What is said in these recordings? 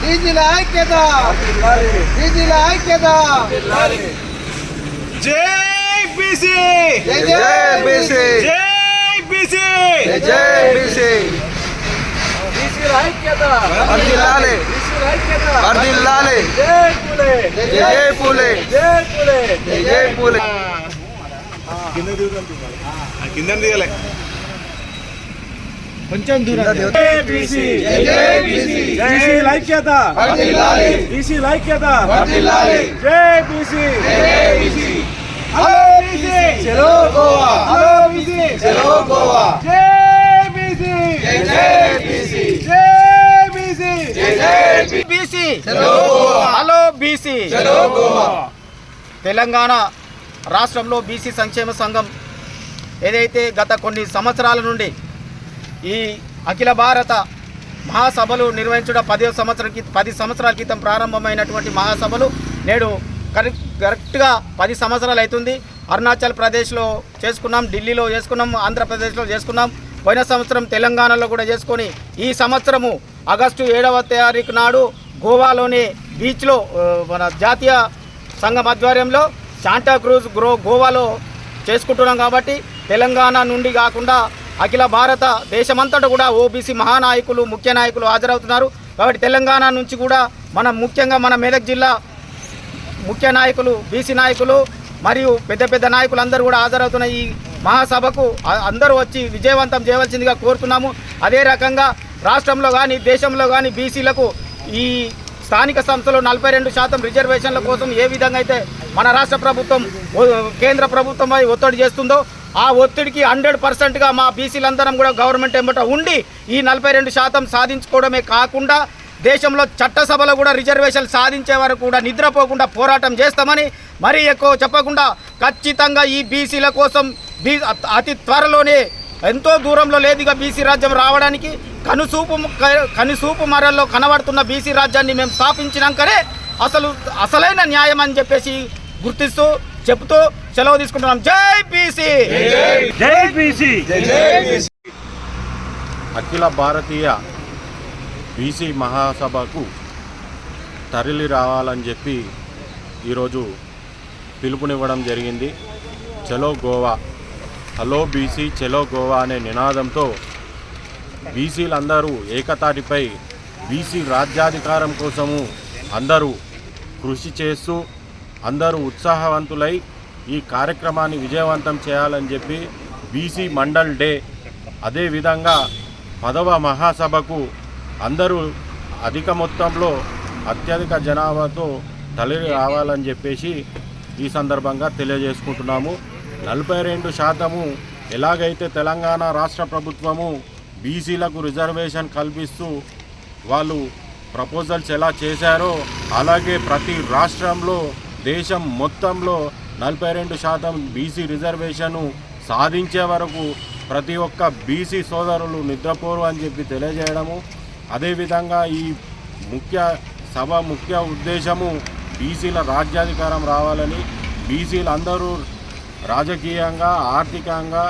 బీసీల ఐక్యత బీసీల ఐక్యత జై బీసీ జై బీసీ జై బీసీ జై బీసీ జై పూలే జై పూలే జై పూలే జై పూలే కింద దిగలే కొంచెం దూరం బీసీ. జై బీసీ. బీసీ ఐక్యత బీసీ ఐక్యత జై బీసీ. జై బీసీ. Hello BC. చలో గోవా. Hello BC. చలో గోవా. జై బీసీ. జై జై బీసీ. జై బీసీ. జై జై బీసీ. చలో గోవా. Hello BC. చలో గోవా. తెలంగాణ రాష్ట్రంలో బీసీ సంక్షేమ సంఘం ఏదైతే గత కొన్ని సంవత్సరాల నుండి ఈ అఖిల భారత మహాసభలు నిర్వహించడం పది సంవత్సరం క్రితం పది సంవత్సరాల క్రితం ప్రారంభమైనటువంటి మహాసభలు నేడు కరెక్ట్ కరెక్ట్గా పది సంవత్సరాలు అవుతుంది అరుణాచల్ ప్రదేశ్లో చేసుకున్నాం ఢిల్లీలో చేసుకున్నాం ఆంధ్రప్రదేశ్లో చేసుకున్నాం. పోయిన సంవత్సరం తెలంగాణలో కూడా చేసుకొని ఈ సంవత్సరము ఆగస్టు ఏడవ తారీఖు నాడు గోవాలోని బీచ్లో మన జాతీయ సంఘం ఆధ్వర్యంలో శాంటాక్రూజ్ గ్రో గోవాలో చేసుకుంటున్నాం కాబట్టి తెలంగాణ నుండి కాకుండా అఖిల భారత దేశమంతటా కూడా ఓబీసీ మహానాయకులు ముఖ్య నాయకులు హాజరవుతున్నారు. కాబట్టి తెలంగాణ నుంచి కూడా మనం ముఖ్యంగా మన మెదక్ జిల్లా ముఖ్య నాయకులు బీసీ నాయకులు మరియు పెద్ద పెద్ద నాయకులు అందరూ కూడా హాజరవుతున్న ఈ మహాసభకు అందరూ వచ్చి విజయవంతం చేయవలసిందిగా కోరుతున్నాము. అదే రకంగా రాష్ట్రంలో కానీ దేశంలో కానీ బీసీలకు ఈ స్థానిక సంస్థలు నలభై రెండు శాతం రిజర్వేషన్ల కోసం ఏ విధంగా అయితే మన రాష్ట్ర ప్రభుత్వం కేంద్ర ప్రభుత్వంపై ఒత్తిడి చేస్తుందో ఆ ఒత్తిడికి హండ్రెడ్ పర్సెంట్గా మా బీసీలందరం కూడా గవర్నమెంట్ ఎంబట ఉండి ఈ నలభై రెండు శాతం సాధించుకోవడమే కాకుండా దేశంలో చట్టసభలో కూడా రిజర్వేషన్ సాధించే వరకు కూడా నిద్రపోకుండా పోరాటం చేస్తామని మరీ ఎక్కువ చెప్పకుండా ఖచ్చితంగా ఈ బీసీల కోసం బీ అతి త్వరలోనే ఎంతో దూరంలో లేదుగా బీసీ రాజ్యం రావడానికి కనుసూపు క- కనుసూపు మరల్లో కనబడుతున్న బీసీ రాజ్యాన్ని మేము స్థాపించినాకనే అసలు అసలైన న్యాయం అని చెప్పేసి గుర్తిస్తూ చెబుతూ సెలవు తీసుకుంటున్నాం. జై బీసీ జై బీసీ అఖిల భారతీయ బీసీ మహాసభకు తరలి రావాలని చెప్పి ఈరోజు పిలుపునివ్వడం జరిగింది. చలో గోవా. హలో బీసీ చలో గోవా అనే నినాదంతో బీసీలందరూ ఏకతాటిపై బీసీ రాజ్యాధికారం కోసము అందరూ కృషి చేస్తూ అందరూ ఉత్సాహవంతులై ఈ కార్యక్రమాన్ని విజయవంతం చేయాలని చెప్పి బీసీ మండల్ డే అదేవిధంగా పదవ మహాసభకు అందరూ అధిక మొత్తంలో అత్యధిక జనాభాతో తల్లి రావాలని చెప్పేసి ఈ సందర్భంగా తెలియజేసుకుంటున్నాము. నలభై రెండు శాతము ఎలాగైతే తెలంగాణ రాష్ట్ర ప్రభుత్వము బీసీలకు రిజర్వేషన్ కల్పిస్తూ వాళ్ళు ప్రపోజల్స్ ఎలా చేశారో అలాగే ప్రతి రాష్ట్రంలో దేశం మొత్తంలో నలభై రెండు శాతం బీసీ రిజర్వేషను సాధించే వరకు ప్రతి ఒక్క బీసీ సోదరులు నిద్రపోరు అని చెప్పి తెలియజేయడము. అదేవిధంగా ఈ ముఖ్య సభ ముఖ్య ఉద్దేశము బీసీల రాజ్యాధికారం రావాలని బీసీలు అందరూ రాజకీయంగా ఆర్థికంగా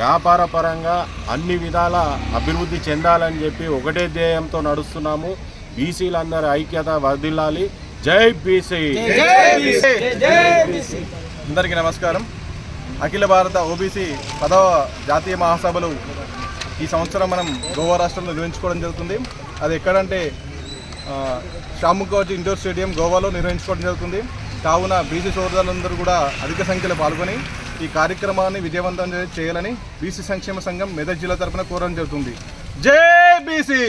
వ్యాపారపరంగా అన్ని విధాల అభివృద్ధి చెందాలని చెప్పి ఒకటే ధ్యేయంతో నడుస్తున్నాము. బీసీలందరి ఐక్యత వర్ధిల్లాలి. జై బీసీ. అందరికీ నమస్కారం. అఖిల భారత ఓబీసీ పదవ జాతీయ మహాసభలు ఈ సంవత్సరం మనం గోవా రాష్ట్రంలో నిర్వహించుకోవడం జరుగుతుంది. అది ఎక్కడంటే ముఖర్జీ ఇండోర్ స్టేడియం గోవాలో నిర్వహించుకోవడం జరుగుతుంది. కావున బీసీ సోదరులందరూ కూడా అధిక సంఖ్యలో పాల్గొని ఈ కార్యక్రమాన్ని విజయవంతం చేయాలని బీసీ సంక్షేమ సంఘం మెదక్ జిల్లా తరపున కోరడం జరుగుతుంది. జై బీసీ!